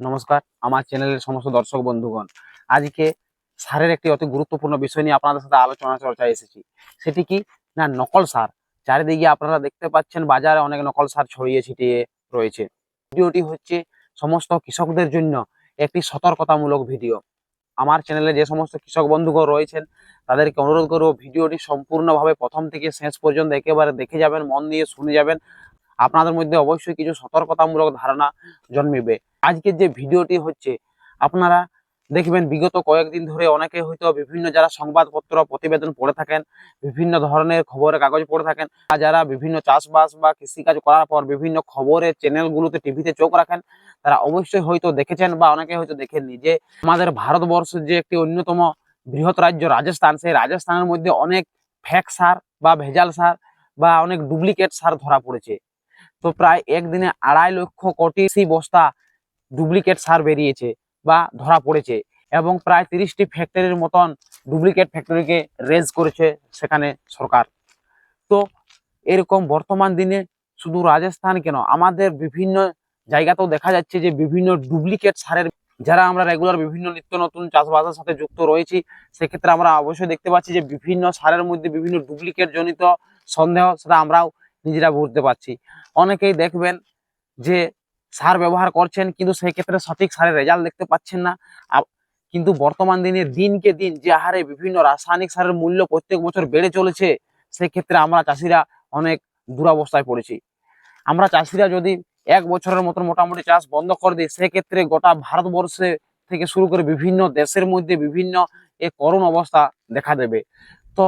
নমস্কার, আমার চ্যানেলের সমস্ত দর্শক বন্ধুগণ। আজকে সারের একটি অতি গুরুত্বপূর্ণ বিষয় নিয়ে আপনাদের সাথে আলোচনা চর্চায় এসেছি। সেটি কি? না, নকল সার। চারিদিকে আপনারা দেখতে পাচ্ছেন, বাজারে অনেক নকল সার ছড়িয়ে ছিটিয়ে রয়েছে। ভিডিওটি হচ্ছে সমস্ত কৃষকদের জন্য একটি সতর্কতামূলক ভিডিও। আমার চ্যানেলে যে সমস্ত কৃষক বন্ধুগণ রয়েছেন, তাদেরকে অনুরোধ করব, ভিডিওটি সম্পূর্ণভাবে প্রথম থেকে শেষ পর্যন্ত একেবারে দেখে যাবেন, মন দিয়ে শুনে যাবেন। আপনাদের মধ্যে অবশ্যই কিছু সতর্কতামূলক ধারণা জন্মিবে। আজকের যে ভিডিওটি হচ্ছে, আপনারা দেখবেন বিগত কয়েকদিন ধরে অনেকে হয়তো বিভিন্ন যারা সংবাদপত্র, প্রতিবেদন পড়ে থাকেন, বিভিন্ন ধরনের খবরের কাগজ পড়ে থাকেন যারা বিভিন্ন চাষবাস বা কৃষিকাজ করার পর বিভিন্ন খবরের চ্যানেলগুলোতে টিভিতে চোখ রাখেন, তারা অবশ্যই হয়তো দেখেছেন বা অনেকে হয়তো দেখেননি যে, আমাদের ভারতবর্ষের যে একটি অন্যতম বৃহৎ রাজ্য রাজস্থান, সেই রাজস্থানের মধ্যে অনেক ফ্যাক সার বা ভেজাল সার বা অনেক ডুপ্লিকেট সার ধরা পড়েছে। তো প্রায় একদিনে আড়াই লক্ষ কোটি সেই বস্তা ডুপ্লিকেট সার বেরিয়েছে বা ধরা পড়েছে এবং প্রায় তিরিশটি ফ্যাক্টরির মতন ডুপ্লিকেট ফ্যাক্টরিকে রেজ করেছে সেখানে সরকার। তো এরকম বর্তমান দিনে শুধু রাজস্থান কেন, আমাদের বিভিন্ন জায়গাতেও দেখা যাচ্ছে যে বিভিন্ন ডুপ্লিকেট সারের যারা আমরা রেগুলার বিভিন্ন নিত্য নতুন চাষবাসের সাথে যুক্ত রয়েছি, সেক্ষেত্রে আমরা অবশ্যই দেখতে পাচ্ছি যে বিভিন্ন সারের মধ্যে বিভিন্ন ডুপ্লিকেট জনিত সন্দেহ সেটা আমরাও নিজেরা বুঝতে পারছি। অনেকেই দেখবেন যে সার ব্যবহার করছেন, কিন্তু সেই ক্ষেত্রে সঠিক সারের রেজাল্ট দেখতে পাচ্ছেন না। কিন্তু বর্তমান দিনে দিনকে দিন যে হারে বিভিন্ন রাসায়নিক সারের মূল্য প্রত্যেক বছর বেড়ে চলেছে, সেক্ষেত্রে আমরা চাষিরা অনেক দুরাবস্থায় পড়েছি। আমরা চাষিরা যদি এক বছরের মতন মোটামুটি চাষ বন্ধ করে দিই, সেক্ষেত্রে গোটা ভারতবর্ষে থেকে শুরু করে বিভিন্ন দেশের মধ্যে বিভিন্ন এ করুণ অবস্থা দেখা দেবে। তো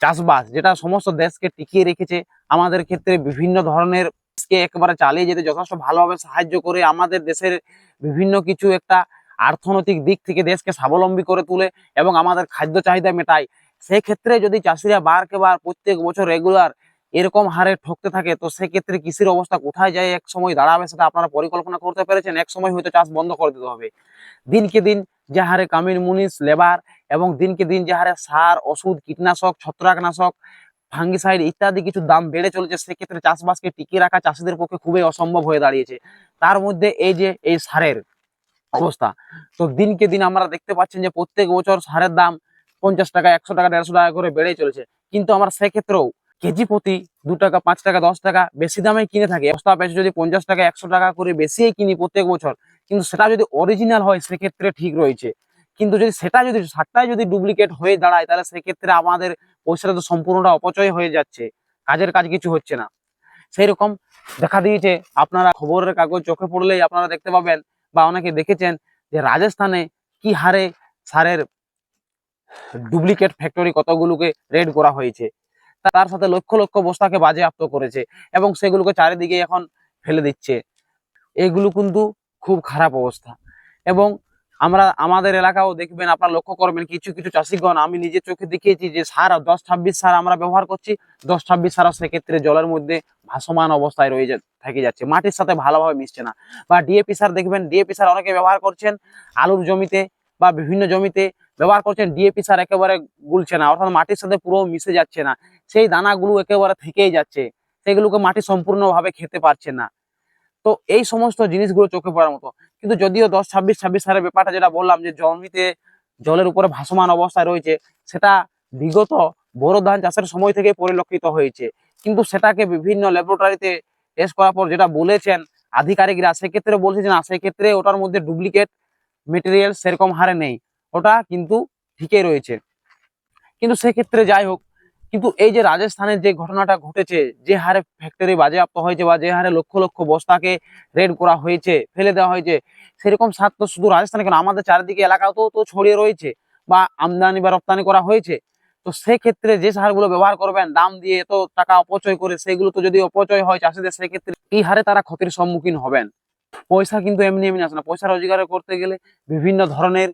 চাষবাস, যেটা সমস্ত দেশকে টিকিয়ে রেখেছে, আমাদের ক্ষেত্রে বিভিন্ন ধরনের দেশকে একেবারে চালিয়ে যেতে যথেষ্ট ভালোভাবে সাহায্য করে আমাদের দেশের বিভিন্ন কিছু একটা অর্থনৈতিক দিক থেকে দেশকে স্বাবলম্বী করে তুলে এবং আমাদের খাদ্য চাহিদা মেটায়। সেক্ষেত্রে যদি চাষিরা বারকে বার প্রত্যেক বছর রেগুলার এরকম হারে ঠকতে থাকে, তো সেক্ষেত্রে কৃষির অবস্থা কোথায় যায়? এক সময় দাঁড়াবে সেটা আপনারা পরিকল্পনা করতে পেরেছেন, এক সময় হয়তো চাষ বন্ধ করে দিতে হবে। দিনকে দিন যে হারে কামিন মুনিশ লেবার এবং দিনকে দিন যে হারে সার, ওষুধ, কীটনাশক, ছত্রাকনাশক ফাঙ্গিসাইড ইত্যাদি কিছু দাম বেড়ে চলেছে, সেক্ষেত্রে চাষবাসকে টিকিয়ে রাখা চাষিদের পক্ষে খুবই অসম্ভব হয়ে দাঁড়িয়েছে। তার মধ্যে এই যে, এই সারের অবস্থা, তো দিনকে দিন আমরা দেখতে পাচ্ছেন যে প্রত্যেক বছর সারের দাম পঞ্চাশ টাকা, একশো টাকা, দেড়শো টাকা করে বেড়েই চলেছে। কিন্তু আমরা সেক্ষেত্রেও কেজি প্রতি দু টাকা, পাঁচ টাকা, দশ টাকা বেশি দামে কিনে থাকে। বস্তা পেছে যদি পঞ্চাশ টাকা, একশো টাকা করে বেশিই কিনি প্রত্যেক বছর। কিন্তু সেটা যদি অরিজিনাল হয়, সেক্ষেত্রে ঠিক রয়েছে। কিন্তু যদি সেটা যদি, সারটাই যদি ডুপ্লিকেট হয়ে দাঁড়ায়, তাহলে সেক্ষেত্রে আমাদের পয়সাটা তো সম্পূর্ণটা অপচয় হয়ে যাচ্ছে। কাজের কাজ কিছু হচ্ছে না। সেই রকম দেখা দিয়েছে আপনারা খবরের কাগজ চোখে পড়লেই আপনারা দেখতে পাবেন বা অনেকে দেখেছেন যে রাজস্থানে কি হারে সারের ডুপ্লিকেট ফ্যাক্টরি কতগুলোকে রেড করা হয়েছে। তার সাথে লক্ষ লক্ষ বস্তাকে বাজেয়াপ্ত করেছে এবং সেগুলোকে চারিদিকে এখন ফেলে দিচ্ছে। এগুলো কিন্তু খুব খারাপ অবস্থা। এবং আমরা, আমাদের এলাকাও দেখবেন আপনারা লক্ষ্য করবেন কিছু কিছু চাষিগণ, আমি নিজে চোখে দেখিয়েছি যে সার দশ ছাব্বিশ সার আমরা ব্যবহার করছি, দশ ছাব্বিশ সারও সেক্ষেত্রে জলের মধ্যে ভাসমান অবস্থায় রয়ে থেকে যাচ্ছে। মাটির সাথে ভালোভাবে মিশছে না। বা ডিএপি সার দেখবেন, ডিএপি সার অনেকে ব্যবহার করছেন, আলুর জমিতে বা বিভিন্ন জমিতে ব্যবহার করছেন ডিএপি সার একেবারে গুলছে না, অর্থাৎ মাটির সাথে পুরো মিশে যাচ্ছে না। সেই দানাগুলো একেবারে থেকেই যাচ্ছে, সেগুলোকে মাটি সম্পূর্ণভাবে খেতে পারছে না। তো এই সমস্ত জিনিসগুলো চোখে পড়ার মতো। কিন্তু যদিও দশ, ছাব্বিশ ছাব্বিশ সালের ব্যাপারটা যেটা বললাম যে জমিতে জলের উপরে ভাসমান অবস্থায় রয়েছে, সেটা বিগত বোরো ধান চাষের সময় থেকে পরিলক্ষিত হয়েছে। কিন্তু সেটাকে বিভিন্ন ল্যাবরেটরিতে টেস্ট করার পর যেটা বলেছেন আধিকারিকরা, সেক্ষেত্রে বলছে যে না, সেক্ষেত্রে ওটার মধ্যে ডুপ্লিকেট মেটেরিয়াল সেরকম হারে নেই। ওটা কিন্তু ঠিকই রয়েছে। কিন্তু সেক্ষেত্রে যাই হোক, কিন্তু এই যে রাজস্থানের যে ঘটনাটা ঘটেছে, যে হারে ফ্যাক্টরি বাজেয়াপ্ত হয়েছে বা যে হারে লক্ষ লক্ষ বস্তাকে রেড করা হয়েছে, ফেলে দেওয়া হয়েছে, সেরকম সার তো শুধু রাজস্থানে, কেন আমাদের চারিদিকে এলাকাতেও তো ছড়িয়ে রয়েছে বা আমদানি বা রপ্তানি করা হয়েছে। তো সেক্ষেত্রে যে সারগুলো ব্যবহার করবেন, দাম দিয়ে এত টাকা অপচয় করে, সেগুলো তো যদি অপচয় হয় চাষিদের, সেক্ষেত্রে এই হারে তারা ক্ষতির সম্মুখীন হবেন। পয়সা কিন্তু এমনি এমনি আসে না। পয়সা রোজগার করতে গেলে বিভিন্ন ধরনের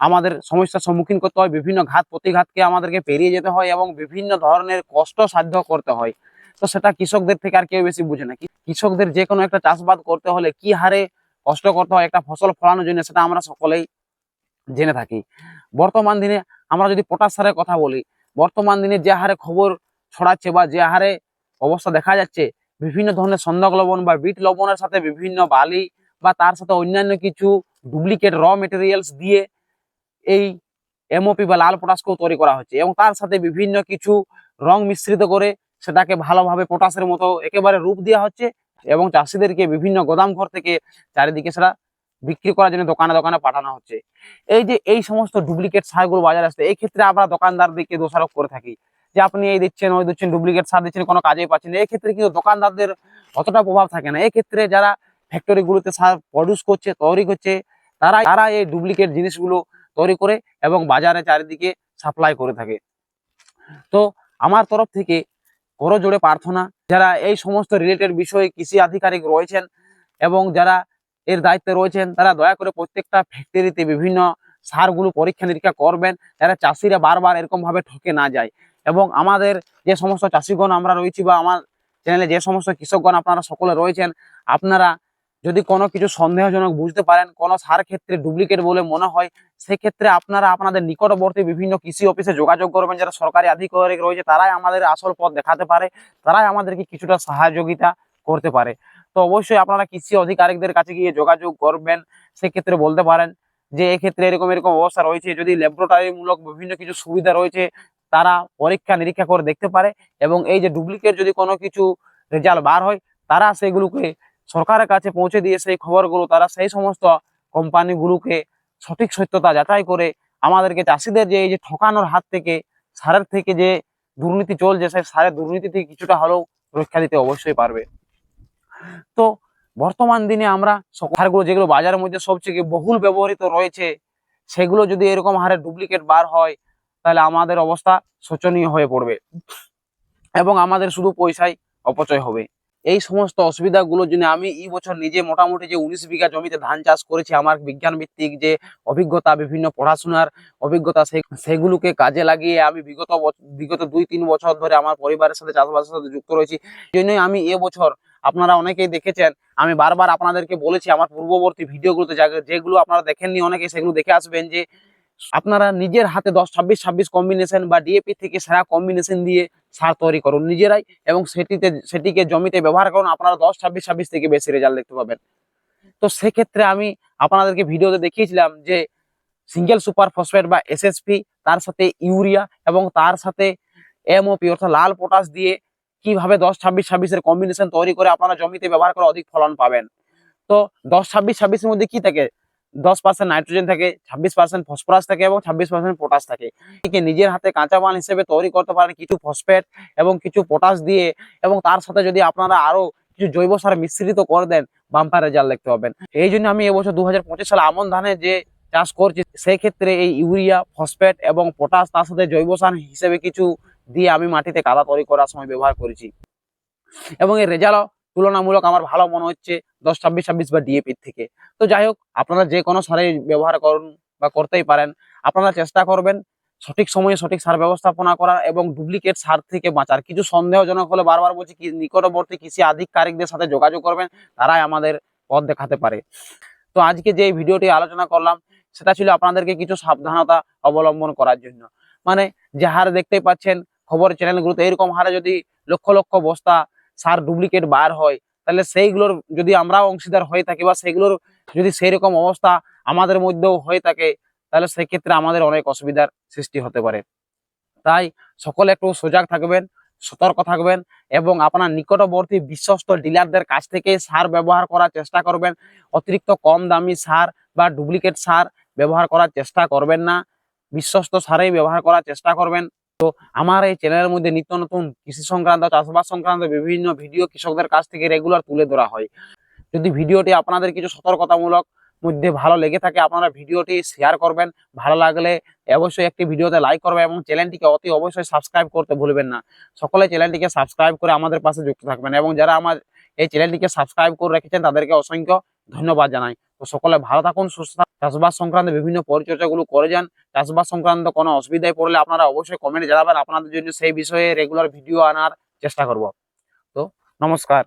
আমাদের সমস্যার সম্মুখীন করতে হয়, বিভিন্ন ঘাত প্রতিঘাতকে আমাদেরকে পেরিয়ে যেতে হয় এবং বিভিন্ন ধরনের কষ্ট সাধ্য করতে হয়। তো সেটা কৃষকদের থেকে আর কেউ বেশি বুঝে না। কৃষকদের যে কোনো একটা চাষবাদ করতে হলে কি হারে কষ্ট করতে হয়, একটা ফসল ফলানোর জন্য সেটা আমরা সকলেই জেনে থাকি। বর্তমান দিনে আমরা যদি পটাশ সারের কথা বলি, বর্তমান দিনে যে হারে খবর ছড়াচ্ছে বা যে হারে অবস্থা দেখা যাচ্ছে, বিভিন্ন ধরনের সন্দক লবণ বা বিট লবণের সাথে বিভিন্ন বালি বা তার সাথে অন্যান্য কিছু ডুপ্লিকেট র মেটেরিয়ালস দিয়ে এই এমওপি বা লাল পটাশকেও তৈরি করা হচ্ছে এবং তার সাথে বিভিন্ন কিছু রং মিশ্রিত করে সেটাকে ভালোভাবে পটাশের মতো একেবারে রূপ দেওয়া হচ্ছে এবং চাষিদেরকে বিভিন্ন গোদাম ঘর থেকে চারিদিকে সেটা বিক্রি করার জন্য দোকানে দোকানে পাঠানো হচ্ছে। এই যে এই সমস্ত ডুপ্লিকেট সারগুলো বাজারে আসছে, এই ক্ষেত্রে আমরা দোকানদারদেরকে দোষারোপ করে থাকি। যে আপনি এই দিচ্ছেন, ওই দিচ্ছেন ডুপ্লিকেট সার দিচ্ছেন, কোনো কাজেই পাচ্ছেন এই ক্ষেত্রে কিন্তু দোকানদারদের অতটা প্রভাব থাকে না। এই ক্ষেত্রে যারা ফ্যাক্টরিগুলোতে সার প্রডিউস করছে, তৈরি করছে তারা তারা এই ডুপ্লিকেট জিনিসগুলো তৈরি করে এবং বাজারে চারিদিকে সাপ্লাই করে থাকে। তো আমার তরফ থেকে করো জোড়ে প্রার্থনা, যারা এই সমস্ত রিলেটেড বিষয়ে কৃষি আধিকারিক রয়েছেন এবং যারা এর দায়িত্বে রয়েছেন, তারা দয়া করে প্রত্যেকটা ফ্যাক্টরিতে বিভিন্ন সারগুলো পরীক্ষা নিরীক্ষা করবেন যারা চাষিরা বারবার এরকমভাবে ঠকে না যায়। এবং আমাদের যে সমস্ত চাষিগণ আমরা রয়েছি বা আমার চ্যানেলে যে সমস্ত কৃষকগণ আপনারা সকলে রয়েছেন, আপনারা যদি কোনো কিছু সন্দেহজনক বুঝতে পারেন, কোনো সার ক্ষেত্রে ডুপ্লিকেট বলে মনে হয়, সেক্ষেত্রে আপনারা আপনাদের নিকটবর্তী বিভিন্ন কৃষি অফিসে যোগাযোগ করবেন। যারা সরকারি আধিকারিক রয়েছে, তারাই আমাদের আসল পথ দেখাতে পারে, তারাই আমাদেরকে কিছুটা সাহায্যিতা করতে পারে। তো অবশ্যই আপনারা কৃষি আধিকারিকদের কাছে গিয়ে যোগাযোগ করবেন। সেক্ষেত্রে বলতে পারেন যে, এক্ষেত্রে এরকম এরকম অবস্থা রয়েছে। যদি ল্যাবরেটরি মূলক বিভিন্ন কিছু সুবিধা রয়েছে, তারা পরীক্ষা নিরীক্ষা করে দেখতে পারে এবং এই যে ডুপ্লিকেট যদি কোনো কিছু রেজাল্ট বার হয়, তারা সেগুলোকে সরকারের কাছে পৌঁছে দিয়ে সেই খবরগুলো, তারা সেই সমস্ত কোম্পানিগুলোকে সঠিক সত্যতা যাচাই করে আমাদেরকে চাষিদের যে এই যে ঠকানোর হাত থেকে, সারের থেকে যে দুর্নীতি চলছে, সেই সারের দুর্নীতি থেকে কিছুটা হলেও রক্ষা দিতে অবশ্যই পারবে। তো বর্তমান দিনে আমরা সারগুলো যেগুলো বাজারের মধ্যে সবচেয়ে বহুল ব্যবহৃত রয়েছে, সেগুলো যদি এরকম হারে ডুপ্লিকেট বার হয়, তাহলে আমাদের অবস্থা শোচনীয় হয়ে পড়বে এবং আমাদের শুধু পয়সাই অপচয় হবে। এই সমস্ত অসুবিধাগুলোর জন্য আমি এই বছর নিজে মোটামুটি যে উনিশ বিঘা জমিতে ধান চাষ করেছি, আমার বিজ্ঞান ভিত্তিক যে অভিজ্ঞতা, বিভিন্ন পড়াশোনার অভিজ্ঞতা সেগুলোকে কাজে লাগিয়ে আমি বিগত বিগত দুই তিন বছর ধরে আমার পরিবারের সাথে চাষবাসের সাথে যুক্ত রয়েছি। জন্যই আমি এবছর আপনারা অনেকেই দেখেছেন, আমি বারবার আপনাদেরকে বলেছি আমার পূর্ববর্তী ভিডিওগুলোতে যেগুলো আপনারা দেখেননি, অনেকে সেগুলো দেখে আসবেন যে আপনারা নিজের হাতে দশ, ছাব্বিশ ছাব্বিশ কম্বিনেশন বা ডিএপি থেকে সেরা কম্বিনেশন দিয়ে সার তৈরি করুন নিজেরাই এবং সেটিতে, সেটিকে জমিতে ব্যবহার করুন। আপনারা দশ, ছাব্বিশ ছাব্বিশ থেকে বেশি রেজাল্ট দেখতে পাবেন। তো সেক্ষেত্রে আমি আপনাদেরকে ভিডিওতে দেখিয়েছিলাম যে সিঙ্গেল সুপার ফসফেট বা এসএসপি তার সাথে ইউরিয়া এবং তার সাথে এমওপি অর্থাৎ লাল পটাশ দিয়ে কীভাবে দশ, ছাব্বিশ, ছাব্বিশের কম্বিনেশন তৈরি করে আপনারা জমিতে ব্যবহার করে অধিক ফলন পাবেন। তো দশ, ছাব্বিশ, ছাব্বিশের মধ্যে কি থাকে? দশ পার্সেন্ট নাইট্রোজেন থাকে, ছাব্বিশ পার্সেন্ট ফসফরাস থাকে এবং ছাব্বিশ পার্সেন্ট পটাশ থাকে। একে নিজের হাতে কাঁচা মাল হিসেবে তৈরি করতে পারেন কিছু ফসফেট এবং কিছু পটাশ দিয়ে এবং তার সাথে যদি আপনারা আরও কিছু জৈব সার মিশ্রিত করে দেন বাম্পার রেজাল্ট দেখতে পাবেন। এই জন্য আমি এবছর দু হাজার পঁচিশ সালে আমন ধানের যে চাষ করছি, সেই ক্ষেত্রে এই ইউরিয়া ফসফেট এবং পটাশ তার সাথে জৈব সার হিসেবে কিছু দিয়ে আমি মাটিতে কাদা তৈরি করার সময় ব্যবহার করেছি। এবং এর রেজাল্ট তুলনামূলক আমার ভালো মনে হচ্ছে দশ, ছাব্বিশ ছাব্বিশ বা ডিএপির থেকে। তো যাই হোক, আপনারা যে কোনো সারে ব্যবহার করুন বা করতেই পারেন। আপনারা চেষ্টা করবেন সঠিক সময়ে সঠিক সার ব্যবস্থাপনা করার এবং ডুপ্লিকেট সার থেকে বাঁচার। কিছু সন্দেহজনক হলে বারবার বলছি নিকটবর্তী কৃষি আধিকারিকদের সাথে যোগাযোগ করবেন, তারাই আমাদের পথ দেখাতে পারে। তো আজকে যে ভিডিওটি আলোচনা করলাম, সেটা ছিল আপনাদেরকে কিছু সাবধানতা অবলম্বন করার জন্য। মানে যে হারে দেখতেই পাচ্ছেন, খবর চ্যানেলগুলোতে এরকম হারে যদি লক্ষ লক্ষ বস্তা সার ডুপ্লিকেট বার হয়, তাহলে সেইগুলোর যদি আমরাও অংশীদার হয়ে থাকি বা সেগুলোর যদি সেই রকম অবস্থা আমাদের মধ্যেও হয়ে থাকে, তাহলে সেক্ষেত্রে আমাদের অনেক অসুবিধার সৃষ্টি হতে পারে। তাই সকলে একটু সজাগ থাকবেন, সতর্ক থাকবেন এবং আপনার নিকটবর্তী বিশ্বস্ত ডিলারদের কাছ থেকে সার ব্যবহার করার চেষ্টা করবেন। অতিরিক্ত কম দামি সার বা ডুপ্লিকেট সার ব্যবহার করার চেষ্টা করবেন না। বিশ্বস্ত সারেই ব্যবহার করার চেষ্টা করবেন। তো আমার এই চ্যানেলের মধ্যে নিত্য নতুন কৃষি সংক্রান্ত, চাষবাস সংক্রান্ত বিভিন্ন ভিডিও কৃষকদের কাছ থেকে রেগুলার তুলে ধরা হয়। যদি ভিডিওটি আপনাদের কিছু সতর্কতামূলক মধ্যে ভালো লেগে থাকে, আপনারা ভিডিওটি শেয়ার করবেন। ভালো লাগলে অবশ্যই একটি ভিডিওতে লাইক করবেন এবং চ্যানেলটিকে অতি অবশ্যই সাবস্ক্রাইব করতে ভুলবেন না। সকলে চ্যানেলটিকে সাবস্ক্রাইব করে আমাদের পাশে যুক্ত থাকবেন এবং যারা আমার এই চ্যানেলটিকে সাবস্ক্রাইব করে রেখেছেন, তাদেরকে অসংখ্য ধন্যবাদ জানাই। তো সকলে ভালো থাকুন, সুস্থ। চাষবাস সংক্রান্ত বিভিন্ন পরিচর্যাগুলো করে যান। চাষবাস সংক্রান্ত কোনো অসুবিধায় পড়লে আপনারা অবশ্যই কমেন্টে জানাবেন। আপনাদের জন্য সেই বিষয়ে রেগুলার ভিডিও আনার চেষ্টা করব। তো নমস্কার।